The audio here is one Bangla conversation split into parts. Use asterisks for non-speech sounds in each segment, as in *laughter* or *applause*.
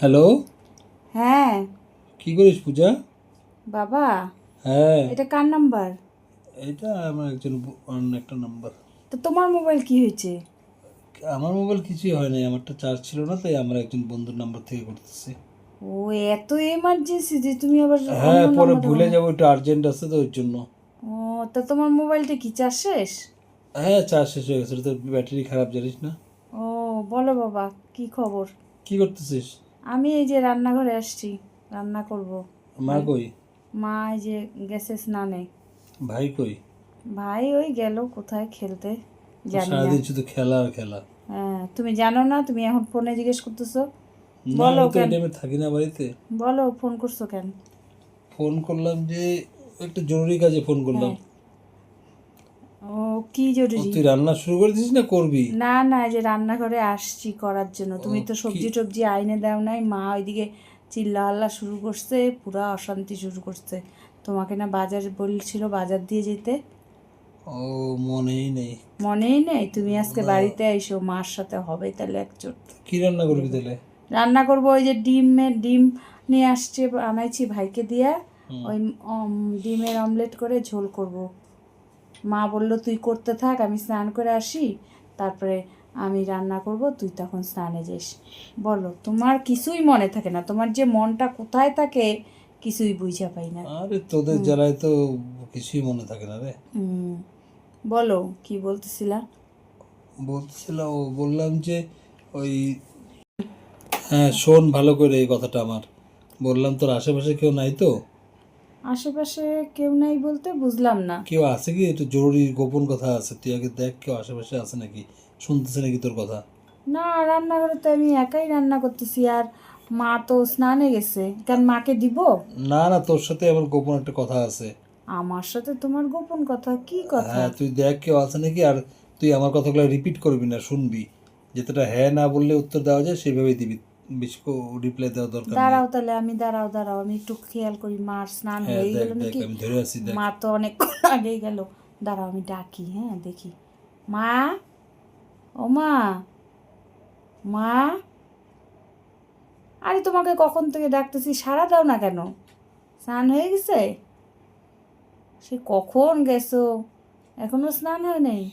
হ্যালো? হ্যাঁ। কি করিস পূজা? বাবা হ্যাঁ। এটা কার নাম্বার? এটা আমার একজন অন্য একটা নাম্বার। তো তোমার মোবাইল কি হয়েছে? আমার মোবাইল কিছুই হয় নাই আমারটা চার্জ ছিল না তাই আমার একজন বন্ধুর নাম্বার থেকে করতেছি। ও এত এমার্জেন্সি যে তুমি আবার হ্যাঁ পরে ভুলে যাব একটু আর্জেন্ট আছে তো ওই জন্য। ও তা তোমার মোবাইলটা কি চার্জ শেষ? হ্যাঁ চার্জ শেষ হয়ে গেছে তো ব্যাটারি খারাপ জানিস না? ও বলো বাবা কি খবর? কি করতেছিস? আমি এই যে রান্নাঘরে আসছি রান্না করব। মা কই? মা এই যে গেছে স্নানে। ভাই কই? ভাই ওই গেল কোথায় খেলতে জানি না। সারাদিন শুধু খেলা আর খেলা। হ্যাঁ তুমি জানো না তুমি এখন ফোনে জিজ্ঞেস করতেছো? বলো কেন? আমি থাকি না বাড়িতে। বলো ফোন করছ কেন? ফোন করলাম যে একটু জরুরি কাজে ফোন করলাম। ও কি জরুরি? তুই রান্না শুরু করে দিস না করবি? না না এই যে রান্নাঘরে আসছি করার জন্য। তুমি তো সবজি টবজি আইনে দাও নাই মা ওইদিকে চিল্লা হাল্লা শুরু করছে পুরা অশান্তি শুরু করছে। তোমাকে না বাজার বলছিল বাজার দিয়ে যেতে। ও মনেই নেই। মনেই নেই? তুমি আজকে বাড়িতে এসো মার সাথে হবে তাহলে একচোট কি রান্না করবি তাহলে? রান্না করব ওই যে ডিমের ডিম নিয়ে আসছে আনাইছি ভাইকে দিয়া। ওই ডিমের অমলেট করে ঝোল করব। মা বলল তুই করতে থাক আমি স্নান করে আসি। তারপরে আমি রান্না করব তুই তখন স্নানে যাস। বলো তোমার কিছুই মনে থাকে না। তোমার যে মনটা কোথায় থাকে কিছুই বুঝা পাই না। আরে তোদের জ্বালায় তো কিছুই মনে থাকে না রে। বলো কি বলতেছিলা? বলছিলাম ও বললাম যে ওই হ্যাঁ শোন ভালো করে এই কথাটা আমার। বললাম তোর আশেপাশে কেউ নাই তো? আশেপাশে কেউ নাই বলতে বুঝলাম না। কেউ আছে কি? একটু জরুরি গোপন কথা আছে। তুই আগে দেখ কেউ আশেপাশে আছে নাকি? শুনতেছে নাকি তোর কথা? না রান্নাঘরে তো আমি একাই রান্না করতেছি আর মা তো স্নানে গেছে। কেন মাকে দিব? না না তোর সাথে আমার গোপন একটা কথা আছে। আমার সাথে তোমার গোপন কথা? কি কথা? হ্যাঁ তুই দেখ কেউ আছে নাকি? আর তুই আমার কথাগুলো রিপিট করবি না শুনবি। যেটা হ্যাঁ না বললে উত্তর দেওয়া যায় সেভাবেই দিবি। বেশি রিপ্লাই দেওয়া দরকার দাঁড়াও তাহলে আমি দাঁড়াও দাঁড়াও আমি একটু খেয়াল করি মার স্নান হ্যাঁ হয়ে গেল নাকি? মা তো অনেকক্ষণ আগেই গেল। দাঁড়াও আমি ডাকি হ্যাঁ দেখি। মা? ও মা? মা? আরে তোমাকে কখন থেকে ডাকতেছি? সারা দাও না কেন? স্নান হয়ে গেছে? সে কখন গেছো? এখনও স্নান হয় নাই?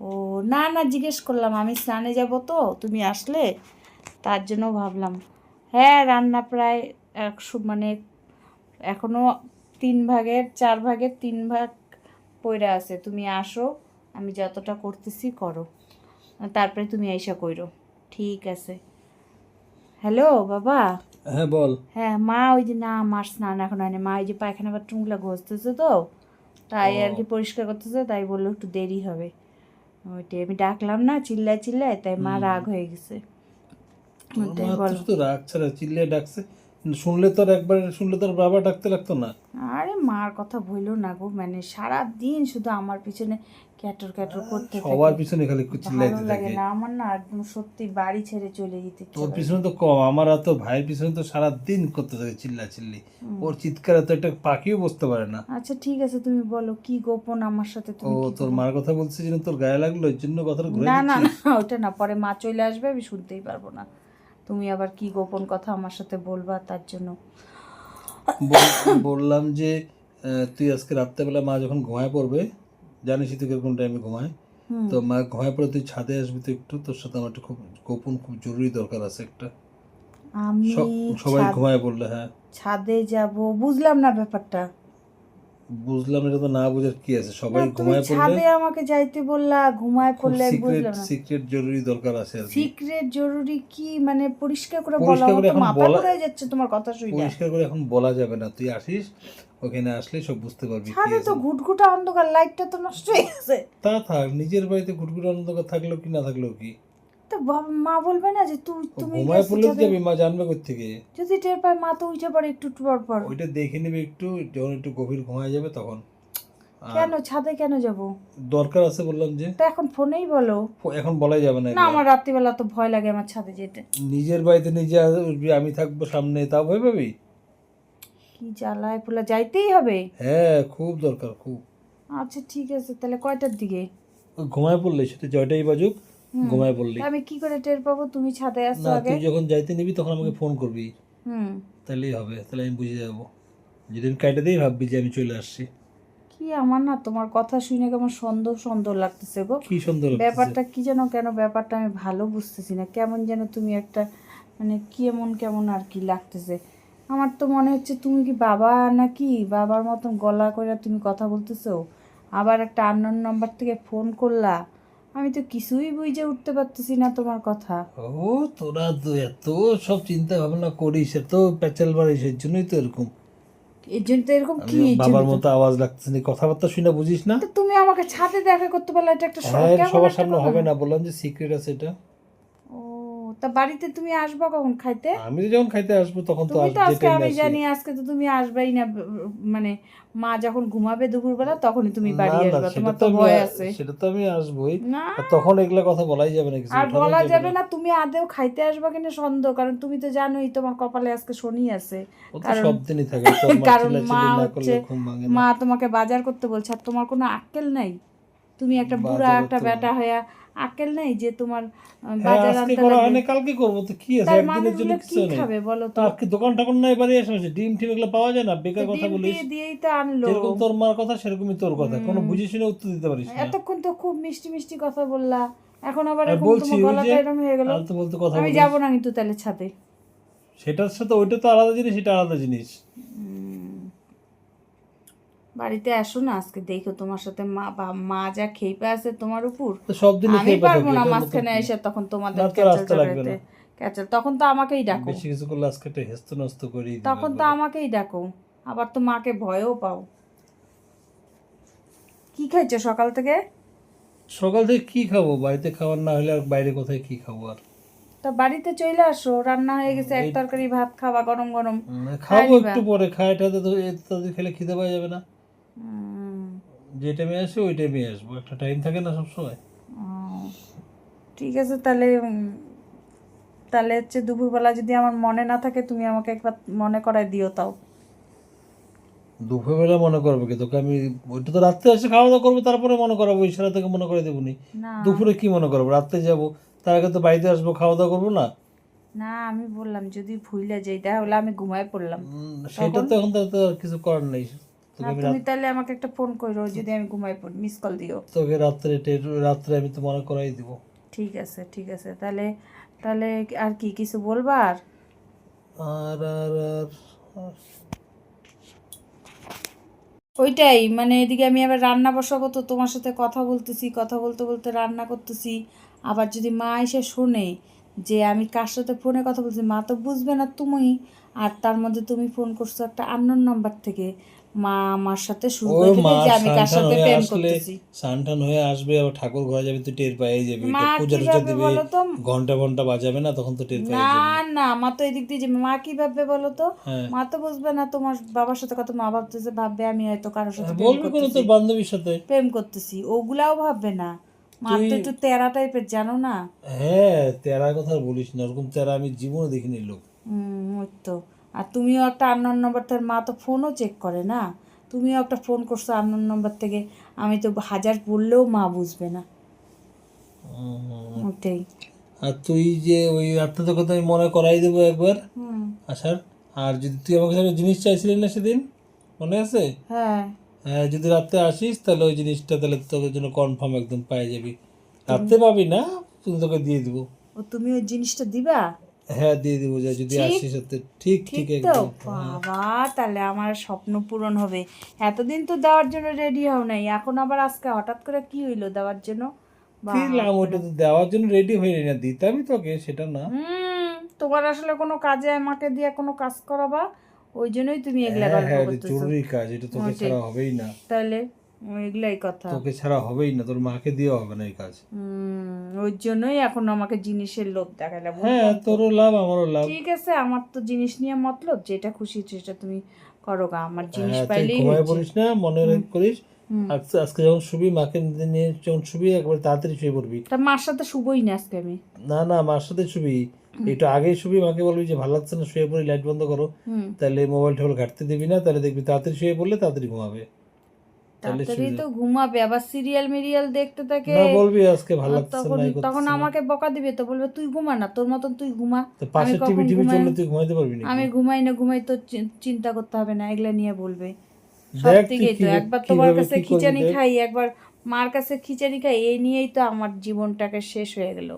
ও না না জিজ্ঞেস করলাম আমি স্নানে যাব তো তুমি আসলে? তার জন্য ভাবলাম। হ্যাঁ রান্না প্রায় একশো মানে এখনও তিন ভাগের চার ভাগের তিন ভাগ পইরা আছে। তুমি আসো আমি যতটা করতেছি করো। তারপরে তুমি আইসা কইরো। ঠিক আছে। হ্যালো বাবা। হ্যাঁ বল। হ্যাঁ মা ওই যে না আমার স্নান এখন হয়নি। মা ওই যে পায়খানা বাথরুমগুলো ঘষতেছে তো তাই আর কি পরিষ্কার করতেছে তাই বলল একটু দেরি হবে। ওইটাই আমি ডাকলাম না চিল্লায় চিল্লায় তাই মা রাগ হয়ে গেছে। তো রাগ ছাড়া চিল্লে ডাকছে। শুনলে তোর একবার শুনলে তোর বাবা ডাকতে লাগতো না। আরে মার কথা বইলো না গো মানে সারা দিন শুধু আমার পিছনে ক্যাটর ক্যাটর করতে থাকে। সবার পিছনে খালি চিল্লাইতে থাকে। না আমার না একদম সত্যি বাড়ি ছেড়ে চলে যেতে তোর পিছনে তো কম আমার আর তো ভাইয়ের পিছনে তো সারা দিন করতে থাকে চিল্লা চিল্লি ওর চিৎকারে তো একটা পাখিও বসতে পারে না। আচ্ছা ঠিক আছে তুমি বলো কি গোপন আমার সাথে ও তুমি তোর মার কথা বলছে যেন তোর গায়ে লাগল এর জন্য কথাটা ঘুরে না না ওটা না পরে মা চলে আসবে আমি শুনতেই পারব না। তুমি আবার কি গোপন কথা আমার সাথে বলবা তার জন্য? বললাম যে তুই আজকে রাত্রেবেলা মা যখন ঘুমায় পড়বে জানিসই তুই কোন টাইমে ঘুমায়। তো মা ঘুমায় পড়ে তুই ছাদে আসবি তো একটু তোর সাথে আমার একটা খুব গোপন খুব জরুরি দরকার আছে একটা। আমি সবাই ঘুমায় পড়লে হ্যাঁ। ছাদে যাব বুঝলাম না ব্যাপারটা। বুঝলাম এটা তো না বুঝার কি আছে? সবাই ঘুমায় পড়লে ছাদে আমাকে যাইতে বললা ঘুমায় পড়লে বুঝলাম না। সিক্রেট জরুরি দরকার আছে আর কি। সিক্রেট জরুরি কি? মানে পরিষ্কার করে বলা পরিষ্কার করে তো মাথা ঘুরে যাচ্ছে তোমার কথা শুনে পরিষ্কার করে এখন বলা যাবে না। তুই আসিস ওখানে আসলে সব বুঝতে পারবি ছাদে তো ঘুটঘুটা অন্ধকার লাইটটা তো নষ্ট হয়ে গেছে। তা থাক নিজের বাড়িতে ঘুটঘুটা অন্ধকার থাকল কি না থাকলেও কি? তো মা বলবে না যে তুই তুমি ঘুমায় পড়লে। যাবি মা জানবে থেকে যদি টের পায় মা তো উঠে পড়ে একটু পর পর। ওইটা দেখে নেবে একটু যখন একটু গভীর ঘুমায় যাবে তখন। কেন ছাদে কেন যাব? দরকার আছে বললাম যে। তো এখন ফোনেই বলো। এখন বলাই যাবে না না আমার রাত্রিবেলা তো ভয় লাগে আমার ছাদে যেতে। নিজের বাড়িতে নিজে আসবি আমি থাকব সামনে তাও ভয় পাবি? কি জ্বালায় পোলা যাইতেই হবে। হ্যাঁ খুব দরকার খুব। আচ্ছা ঠিক আছে তাহলে কয়টার দিকে? ঘুমায় পড়লে সেটা জয়টাই বাজুক। ঘুমায় বললি। আমি কি করে টের পাবো? তুমি ছাদে আসছো আগে। তুই যখন যাইতে নিবি তখন আমাকে ফোন করবি। হুম। তাহলেই হবে তাহলে আমি বুঝে যাব। যদি আমি কাইটে দিই ভাববি যে আমি চলে আসছি। কি আমার না তোমার কথা শুনে কেমন সন্দেহ সন্দেহ লাগতেছে গো। কি সুন্দর লাগতেছে। ব্যাপারটা কি যেন কেন ব্যাপারটা আমি ভালো বুঝতেছি না। কেমন যেন তুমি একটা মানে কেমন কেমন আর কি লাগতেছে। আমার তো মনে হচ্ছে তুমি কি বাবা নাকি? বাবার মতন গলা করে তুমি কথা বলতেছো। আবার একটা আননোন নাম্বার থেকে ফোন করলা। আমি তো কিছুই বুঝে উঠতে পারতেছি না তোমার কথা। ও তোরা তো এত সব চিন্তা ভাবনা করিস এত প্যাচাল বাড়িস এর জন্যই তো এরকম। এর জন্য তো এরকম কি বাবার মতো আওয়াজ লাগতেছে না কথাবার্তা শুনে বুঝিস না? তুমি আমাকে ছাদে দেখা করতে পারলে এটা একটা হ্যাঁ সবার সামনে হবে না বললাম যে সিক্রেট আছে এটা। তা বাড়িতে তুমি আসবা কখন খাইতে? আমি তো যখন খাইতে আসব তখন তো তুমি তো আজকে আমি জানি আজকে তো তুমি আসবাই না মানে মা যখন ঘুমাবে দুপুরবেলা তখনই তুমি বাড়ি আসবে তোমার তো ভয় আছে। সেটা তো আমি আসবোই। না। তখন এগুলা কথা বলাই যাবে না কিছু। আর বলা যাবে না তুমি আদেও খাইতে আসবা কিনা সন্দেহ কারণ তুমি তো জানোই তোমার কপালে আজকে শনি আছে। কারণ- সব দিনই থাকে মা *laughs* কারণ মা হচ্ছে মা তোমাকে বাজার করতে বলছে আর তোমার কোনো আক্কেল নাই? তুমি একটা বুড়া একটা বেটা হয়ে আক্কেল নেই যে তোমার হ্যাঁ বাজার আনতে লাগবে কালকে করব? তো কি আছে? একদিনের জন্য কিছু নেই। খাবে বলো তো তার কি দোকান টোকান নাই বাড়ি এসে ডিম টিম এগুলো পাওয়া যায় না? বেকার কথা বলিস। দিয়েই তো আনলো। যেরকম তোর মার কথা সেরকমই তোর কথা। কোনো বুঝে শুনে উত্তর দিতে পারিস না। এতক্ষণ তো খুব মিষ্টি মিষ্টি কথা বললা। এখন আবার এরকম বলছি, তোমার গলাটা এরকম হয়ে গেল। আমি যাব না কিন্তু তাহলে ছাদে। সেটার সাথে ওইটা তো আলাদা জিনিস এটা আলাদা জিনিস। বাড়িতে আসো না আজকে দেখো তোমার সাথে মা বা- মা যা খেপে আছে তোমার উপর সব আমি পারব না মাঝখানে এসে তখন তোমাদের তোর ক্যাচাল তখন তো আমাকেই ডাকো। বেশি কিছু করলে আজকে একটা হেস্ত নস্ত করি তখন তো আমাকেই ডাকো আবার তো মাকে ভয়ও পাও। কি খাইছো সকাল থেকে? সকাল থেকে কি খাব? বাড়িতে খাবার না হলে আর বাইরে কোথায় কি খাব আর? তা বাড়িতে চলে আসো রান্না হয়ে গেছে এক তরকারি ভাত খাবা গরম গরম। খাব একটু পরে খাই টাতে তো এ তাদের খেলে খিদে পাওয়া যাবে না। যে টাইমে আসে ওই টাইমে আসব। একটা টাইম থাকে না সবসময়। ঠিক আছে তাহলে তাহলে হচ্ছে দুপুরবেলা যদি আমার মনে না থাকে তুমি আমাকে একবার মনে করায় দিও তাও। দুপুরবেলা মনে করব কি? তোকে আমি ওইটা তো রাত্রে এসে খাওয়া দাওয়া করব তারপরে মনে করাবো ইশারা থেকে মনে করে দেবো নি। দুপুরে কি মনে করব? রাত্রে যাব তার আগে তো বাড়িতে আসব খাওয়া দাওয়া করব না? না আমি বললাম যদি ভুলে যাই তাহলে আমি ঘুমায় পড়লাম। সেটা তো এখন তো কিছু করার নেই। তুমি তাহলে আমাকে একটা ফোন করো যদি আমি ঘুমাই পড়ি মিস কল দিও। তোকে রাত্রে টে- রাত্রে আমি তো মনে করাই দিব। ঠিক আছে ঠিক আছে। তাহলে তাহলে আর কি কিছু বলবা আর আর আর। আর আর ওইটাই মানে এদিকে আমি আবার রান্না বসাবো তো তোমার সাথে কথা বলতেছি কথা বলতে বলতে রান্না করতেছি। আবার যদি মা এসে শোনে যে আমি কার সাথে ফোনে কথা বলছি মা তো বুঝবে না তুমি। আর তার মধ্যে তুমি ফোন করছ একটা আননোন নাম্বার থেকে। মা আমার সাথে শুরু করে যে আমি কার সাথে প্রেম করতেছি। সানটান হয়ে আসবে আবার ঠাকুর ঘরে যাবে তুই টের যাবি। পূজা টুজা দেবে ঘণ্টা ঘণ্টা বাজাবে না তখন তো টের না না মা তো এদিক দিয়ে যাবে। মা কি ভাববে বলো তো? হ্যাঁ। মা তো বুঝবে না তোমার বাবার সাথে কথা মা ভাবতেছে ভাববে আমি হয়তো কারোর সাথে প্রেম বলবি কোনো তোর বান্ধবীর সাথে। প্রেম করতেছি ওগুলাও ভাববে না। মা তো একটু তেরা টাইপের জানো না? হ্যাঁ তেরা কথা বলিস না ওরকম তেরা আমি জীবনে দেখিনি লোক। হুম ওই তো। আর তুমিও একটা আননোন নম্বর তার মা তো ফোনও চেক করে না। তুমিও একটা ফোন করছ আননোন নম্বর থেকে। আমি তো হাজার বললেও মা বুঝবে না। ওটাই। আর তুই যে ওই রাত্রে কথা আমি মনে করাই দেবো একবার হুম। আসার আর যদি তুই আমাকে একটা জিনিস চাইছিলি না সেদিন? মনে আছে? হ্যাঁ। হ্যাঁ যদি রাত্রে আসিস তাহলে ওই জিনিসটা তাহলে তোকে জন্য কনফার্ম একদম পাই যাবি। রাত্রে পাবি না কিন্তু তোকে দিয়ে দিব। ও তুমি ওই জিনিসটা দিবা? হ্যাঁ দিয়ে দিব যদি সাথে ঠিক ঠিক একদম। বাবা তাহলে আমার স্বপ্ন পূরণ হবে। এতদিন তো দেওয়ার জন্য রেডি হও নাই। এখন আবার আজকে হঠাৎ করে কি হইল দেওয়ার জন্য? দিলাম ওটা তো দেওয়ার জন্য রেডি হয়ে না দিতামই তোকে সেটা না। তোমার আসলে কোনো কাজে আমাকে দিয়ে কোনো কাজ করাবা? ওই জন্যই তুমি এগুলা হ্যাঁ গল্প হ্যাঁ করতেছো। জরুরি কাজ এটা তোকে ছাড়া হবেই না। তাহলে? এগুলাই কথা। তোকে ছাড়া হবেই না তোর মাকে দিয়ে হবে না এই কাজ। ওই জন্যই এখন আমাকে জিনিসের লোভ দেখালে হ্যাঁ তোরও লাভ আমারও লাভ। ঠিক আছে আমার তো জিনিস নিয়ে মতলব যেটা খুশি সেটা তুমি করো গা আমার জিনিস হ্যাঁ পাইলেই ঘুমায় পড়িস না মনে করিস আজকে যখন শুবি মাকে নিয়ে যখন শুবি একবার তাড়াতাড়ি শুয়ে পড়বি। তা মার সাথে শুবই না আজকে আমি। না না মার সাথে শুবি। একটু আগেই শুবি মাকে বলবি যে ভালো লাগছে না শুয়ে পড়ি লাইট বন্ধ করো। তাহলে মোবাইল টোবাইল ঘাটতে দিবি না তাহলে দেখবি তাড়াতাড়ি শুয়ে পড়লে তাড়াতাড়ি ঘুমাবে। তাড়াতাড়ি তো ঘুমাবে আবার সিরিয়াল মিরিয়াল দেখতে থাকে। না বলবি আজকে ভালো আর না তখন আমাকে বকা দিবে তো বলবে তুই ঘুমা না তোর মতন তুই ঘুমা। পাশে টিভি টিভি চললে তুই ঘুমাইতে পারবি না আমি ঘুমাই না ঘুমাই তো চিন্তা করতে হবে না এগুলা নিয়ে বলবে। সব দেখ থেকেই তো একবার তোমার কাছে খিচানি খাই একবার মার কাছে খিচানি খাই এই নিয়েই তো আমার জীবনটাকে শেষ হয়ে গেল।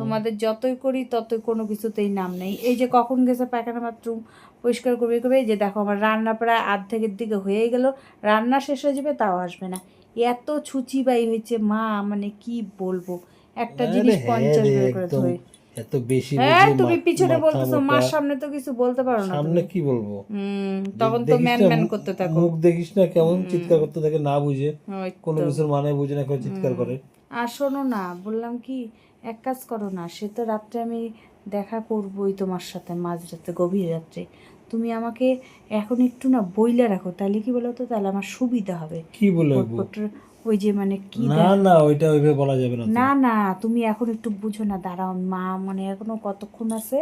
তোমাদের যতই করি ততই কোনো কিছুতেই নাম নেই। এই যে কখন গেছে পায়খানা বাথরুম পরিষ্কার করবে করবে যে দেখো আমার রান্না প্রায় আর্ধেকের দিকে হয়ে গেল রান্না শেষ হয়ে যাবে তাও আসবে না। এত ছুচিবাই হয়েছে মা মানে কি বলব? একটা জিনিস হ্যাঁ পঞ্চাশ বের করে এত বেশি হ্যাঁ তুমি পিছনে বলতেছো মার সামনে তো কিছু বলতে পারো না সামনে কি বলব? হুম তখন তো ম্যান ম্যান করতে থাকো। মুখ দেখিস না কেমন চিৎকার করতে থাকে না বুঝে। কোনো কিছুর মানে বুঝে না কেউ চিৎকার করে। আর শোনো না বললাম কি এক কাজ করো না সে তো রাত্রে আমি দেখা করবোই তোমার সাথে মাঝরাতে গভীর রাত্রে। তুমি আমাকে এখন একটু না বইলে রাখো তাহলে কি বলো তো তাহলে আমার সুবিধা হবে। কি বলে বলব? ওই যে মানে কি না না ওইটা ওইভাবে বলা যাবে না না না তুমি এখন একটু বুঝো না দাঁড়াও মা মানে এখনও কতক্ষণ আছে?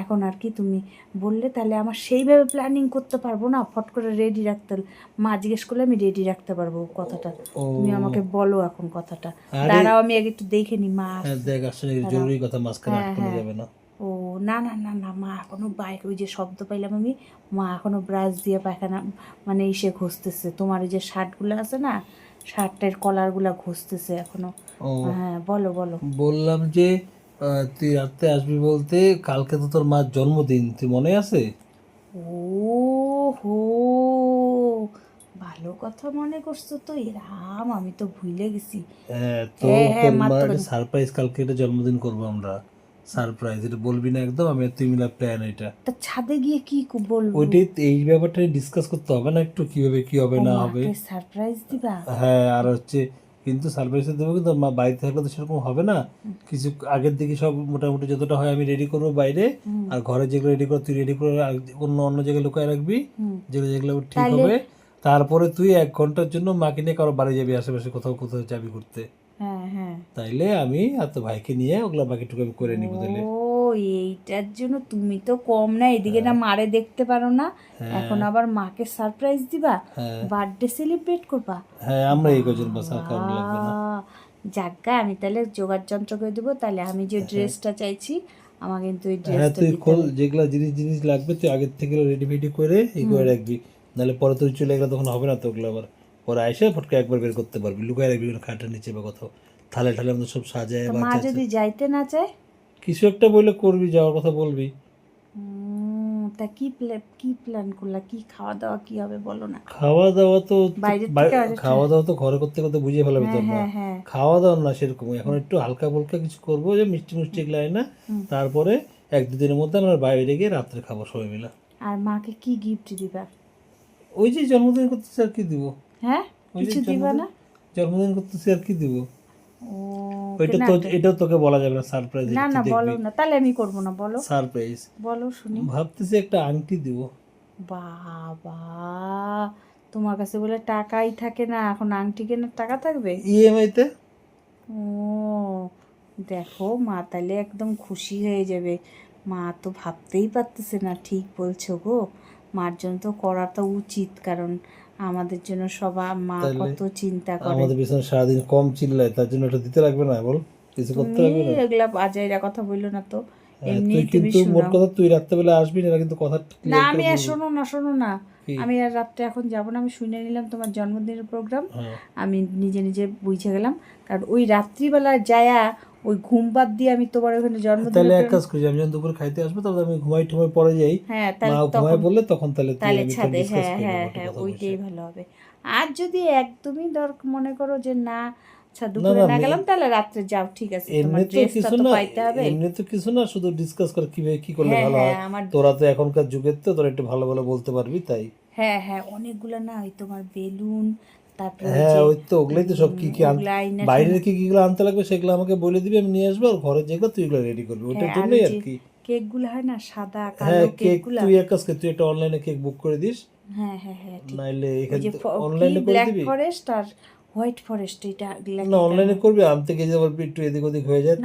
এখন আর কি তুমি বললে তাহলে আমার সেইভাবে প্ল্যানিং করতে পারব না ফট করে রেডি রাখতে মা জিজ্ঞেস করলে আমি রেডি রাখতে পারব কথাটা। তুমি আমাকে বলো এখন কথাটা। দাঁড়াও আমি আগে একটু দেখে নি মা হ্যাঁ দেখ আসলে জরুরি কথা মাঝখানে হ্যাঁ, আটকানো হ্যাঁ। যাবে না। ও না না না না মা এখনও বাইক ওই যে শব্দ পাইলাম আমি মা এখনও ব্রাশ দিয়ে পায়খানা মানে ইসে ঘষতেছে। তোমার ওই যে শার্টগুলো আছে না শার্টের কলারগুলো ঘষতেছে এখনও। হ্যাঁ বলো বলো। বললাম যে তুই রাত্রে আসবি বলতে কালকে তো তোর মার জন্মদিন তুই মনে আছে? ও হো ভালো কথা মনে করছ তো এ রাম আমি তো ভুলে গেছি। হ্যাঁ তো হ্যাঁ, হ্যাঁ, তোর মার মার সারপ্রাইজ কালকে এটা জন্মদিন করব আমরা। সারপ্রাইজ এটা বলবি না একদম আমি তুই মিলা প্ল্যান এটা। তা ছাদে গিয়ে কি বলব? ওইটাই এই ব্যাপারটা ডিসকাস করতে হবে না একটু কীভাবে কি হবে না হবে। সারপ্রাইজ দিবা? হ্যাঁ আর হচ্ছে কিন্তু সারপ্রাইজ দেবো কিন্তু মা বাড়িতে থাকলে তো সেরকম হবে না। কিছু আগের দিকে সব মোটামুটি যতটা হয় আমি রেডি করব বাইরে। আর ঘরে যেগুলো রেডি করো তুই রেডি করে অন্য অন্য জায়গায় লুকায় রাখবি। যেগুলো যেগুলো ঠিক হবে। তারপরে তুই এক ঘণ্টার জন্য মাকে নিয়ে কারও বাড়ি যাবি আশেপাশে কোথাও কোথাও যাবি ঘুরতে। তাইলে আমি আর তো ভাইকে নিয়ে ওগুলো বাকিটুকু আমি করে নিবো তাহলে ও এইটার জন্য তুমি তো কম না এদিকে না মারে দেখতে পারো না। এখন আবার মাকে সারপ্রাইজ দিবা হ্যাঁ। বার্থডে সেলিব্রেট করবা। হ্যাঁ আমরা এই কজন বাস আর কারণ লাগবে না। যাজ্ঞা আমি তাহলে জোগাড় যন্ত্র করে দেবো তাহলে আমি যে ড্রেসটা চাইছি আমাকে কিন্তু ওই হ্যাঁ ড্রেসটা তুই খোল যেগুলো জিনিস জিনিস লাগবে তুই আগের থেকে রেডি ফেডি করে এই করে রাখবি। নাহলে পরে তুই চলে গেলে তখন হবে না তো ওগুলো আবার। পরে এসে ফটকে একবার বের করতে পারবি। লুকায় রাখবি খাটের নিচে বা কোথাও। থালে ঠালে আমাদের সব সাজায় মা যদি যাইতে না চায়? কিছু একটা বললে করবি যাওয়ার কথা বলবি। তা কি প্ল্যান কি প্ল্যান করলা? কি খাওয়া দাওয়া কি হবে বলো না। খাওয়া দাওয়া তো খাওয়া দাওয়া তো ঘরে করতে করতে বুঝিয়ে ফেলাবি তোর মা। হ্যাঁ হ্যাঁ। খাওয়া দাওয়া না সেরকম। এখন একটু হালকা ফুলকা কিছু করব যে মিষ্টি মিষ্টি এগুলো না তারপরে এক দুদিনের মধ্যে আমরা বাইরে গিয়ে রাত্রে খাব সবাই মিলে। আর মাকে কি গিফট দিবা? ওই যে জন্মদিন করতে আর কি দিব? হ্যাঁ? কিছু দিবা না? জন্মদিন করতেছি আর কি দিব? ওইটা তো এটাও তোকে বলা যাবে না সারপ্রাইজ না না বলো না। তাহলে আমি করব না বলো। সারপ্রাইজ বলো শুনি। ভাবতেছি একটা আংটি দিব। বাবা তোমার কাছে বলে টাকাই থাকে না। এখন আংটি কেনার টাকা থাকবে? ইএমআই তে? ও দেখো মা তাহলে একদম খুশি হয়ে যাবে। মা তো ভাবতেই পারতেছে না ঠিক বলছো গো। মার জন্য তো করা তো উচিত কারণ আমাদের জন্য সবাই মা কত চিন্তা করে। আমাদের পিছনে সারাদিন কম চিল্লায় তার জন্য ওটা দিতে লাগবে না বল? কিছু করতে লাগবে না? এগুলা বাজাইরা কথা বলল না তো। হ্যাঁ, এমনি তুই তুমি কিন্তু মোট কথা তুই রাত্রেবেলা আসবি না কিন্তু কথা না আমি আর। শোনো না শোনো না। আমি আর রাত্রে এখন যাব না আমি শুনে নিলাম তোমার জন্মদিনের প্রোগ্রাম হ্যাঁ। আমি নিজে নিজে বুঝে গেলাম। কারণ ওই রাত্রিবেলা যায়া ওই ঘুম বাদ দিয়ে আমি তোমার ওখানে জন্মদিন তাহলে এক কাজ করি আমি যখন দুপুরে খাইতে আসব তাহলে আমি ঘুমাই টুমাই পরে যাই। হ্যাঁ তাহলে ঘুমাই বললে তখন তাহলে তাহলে ছাদে হ্যাঁ হ্যাঁ হ্যাঁ ওইটাই ভালো হবে। আর যদি একদমই দর মনে করো যে না আচ্ছা দুপুরে না, না গেলাম তাহলে রাত্রে যাও ঠিক আছে তোমার এমনি তো ড্রেসটা কিছু তো না পাইতে হবে। এমনি তো কিছু না শুধু ডিসকাস করে কীভাবে কি করলে হ্যাঁ ভালো হ্যাঁ। তোরা তো এখনকার যুগের তো তোরা একটু ভালো ভালো বলতে পারবি তাই। হ্যাঁ হ্যাঁ অনেকগুলো না ওই তোমার বেলুন তারপরে হ্যাঁ ওই তো ওগুলাই তো সব কি কি বাইরের কি কিগুলো আনতে লাগবে সেগুলো আমাকে বলে দিবি আমি নিয়ে আসব আর ঘরে যেগুলো তুই এগুলো রেডি করবি ওইটার হ্যাঁ, আর জন্যই আর কি। কেকগুলো হয় না সাদা হ্যাঁ কালো কেক কেকগুলো? তুই এক কাজ কর তুই একটা অনলাইনে কেক বুক করে দিস। হ্যাঁ হ্যাঁ হ্যাঁ নাইলে এখানে অনলাইনে করে ব্ল্যাক দিবি? ফরেস্ট আর হোয়াইট ফরেস্ট এটা না অনলাইনে করবি আনতে গিয়ে যাবার একটু এদিক ওদিক হয়ে যায়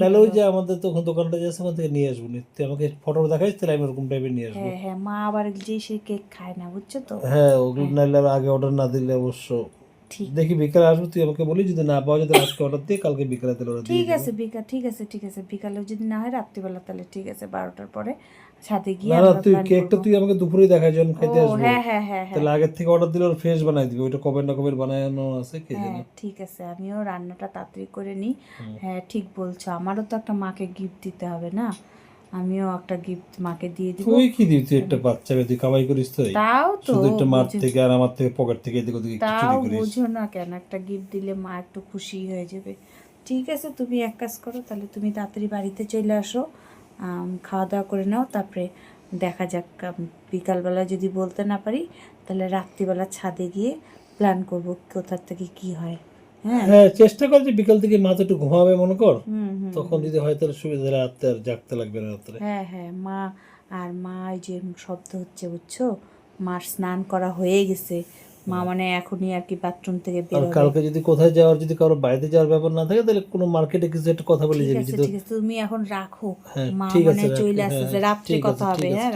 নাহলে ওই যে আমাদের তখন দোকানটা যে আছে ওখান থেকে নিয়ে আসব তুই আমাকে ফটো দেখাইস তাহলে আমি ওরকম টাইপের নিয়ে আসব। হ্যাঁ হ্যাঁ মা আবার যে সে কেক খায় না বুঝছ তো? হ্যাঁ ওগুলো নাহলে আগে অর্ডার না দিলে অবশ্য। ঠিক। দেখি বিকালে আসব তুই আমাকে বলি যদি না পাওয়া যায় তাহলে আজকে অর্ডার দিয়ে কালকে বিকালে তাহলে ঠিক আছে বিকাল ঠিক আছে ঠিক আছে বিকালে যদি না হয় রাত্রিবেলা তাহলে ঠিক আছে বারোটার পরে। ছাদে গিয়ে না তুই কেকটা তুই আমাকে দুপুরে দেখাই যখন খেতে আসব। হ্যাঁ হ্যাঁ হ্যাঁ হ্যাঁ। তাহলে আগের থেকে অর্ডার দিলে ওর ফ্রেশ বানাই দিবি ওইটা কবে না কবে বানানো আছে কে জানে। হ্যাঁ ঠিক আছে আমিও রান্নাটা তাড়াতাড়ি করে নিই। হ্যাঁ ঠিক বলছো আমারও তো একটা মাকে গিফট দিতে হবে না? আমিও একটা গিফট মাকে দিয়ে দিব। তুই কি দিবি তুই একটা বাচ্চা মেয়ে, তুই কামাই করিস তো তাও তো শুধু একটা মার থেকে আর আমার থেকে পকেট থেকে এদিক ওদিক তাও বুঝো না কেন একটা গিফট দিলে মা একটু খুশি হয়ে যাবে। ঠিক আছে তুমি এক কাজ করো তাহলে তুমি তাড়াতাড়ি বাড়িতে চলে আসো। খাওয়া দাওয়া করে নাও তারপরে দেখা যাক বিকালবেলা যদি বলতে না পারি তাহলে রাত্রিবেলা ছাদে গিয়ে প্ল্যান করব কোথার থেকে কি হয় হ্যাঁ? হ্যাঁ চেষ্টা কর যে বিকাল থেকে মা তো একটু ঘুমাবে মনে কর। তখন যদি হয় তাহলে সুবিধা রাত্রে আর জাগতে লাগবে না রাত্রে। হ্যাঁ হ্যাঁ মা আর মা ওই যে শব্দ হচ্ছে বুঝছ? মার স্নান করা হয়ে গেছে। মা মানে এখনই আর কি বাথরুম থেকে বের হবে। কালকে যদি কোথায় যাওয়ার যদি কারও বাইরে যাওয়ার ব্যাপার না থাকে তাহলে কোনো মার্কেটে কিছু একটা কথা বলে যাবে ঠিক আছে তুমি এখন রাখো। হ্যাঁ মা মানে চলে আসছে হ্যাঁ, রাত্রে কথা হবে হ্যাঁ।